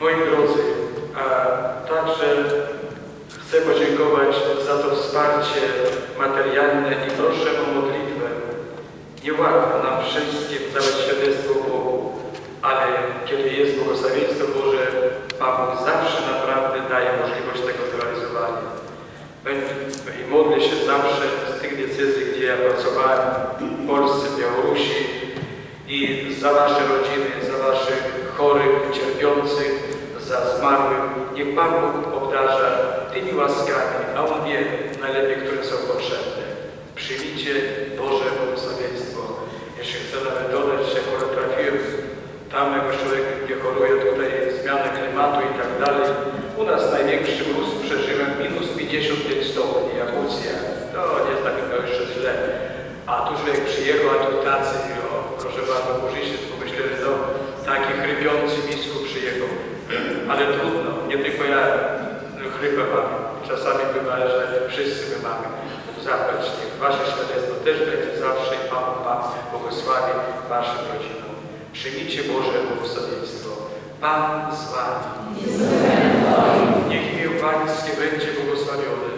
Moi drodzy, a także chcę podziękować za to wsparcie materialne i proszę o modlitwę. Niełatwo nam wszystkim dawać świadectwo Bogu, ale kiedy jest błogosławieństwo Boże, Pan Bóg zawsze naprawdę daje możliwość tego zrealizowania. I modlę się zawsze z tych decyzji, gdzie ja pracowałem w Polsce, Białorusi i za wasze rodziny, za waszych chorych, cierpiących, Niech Pan Bóg obdarza tymi łaskami, a On wie najlepiej, które są potrzebne. Przyjmijcie Boże błogosławieństwo. Jeszcze chcę nawet dodać, że akurat trafiłem tam jakoś człowiek nie choruje, tutaj zmiana klimatu i tak dalej. U nas największy mróz przeżyłem minus 55 stopni, Jakucja. To nie jest tak jeszcze źle. A tu człowiek przyjechał, a tu tacy, o, proszę bardzo, burzyście pomyśleli, no taki chrypiący misku przyjechał. Ale trudno, nie tylko ja no, chrypę mam. Czasami bywa, że wszyscy my mamy. Zapłać niech Wasze świadectwo też będzie zawsze i Pan Pan błogosławi Waszym rodzinom. Przyjmijcie Boże błogosławieństwo. Pan z Wami. Niech imię Pańskie będzie błogosławione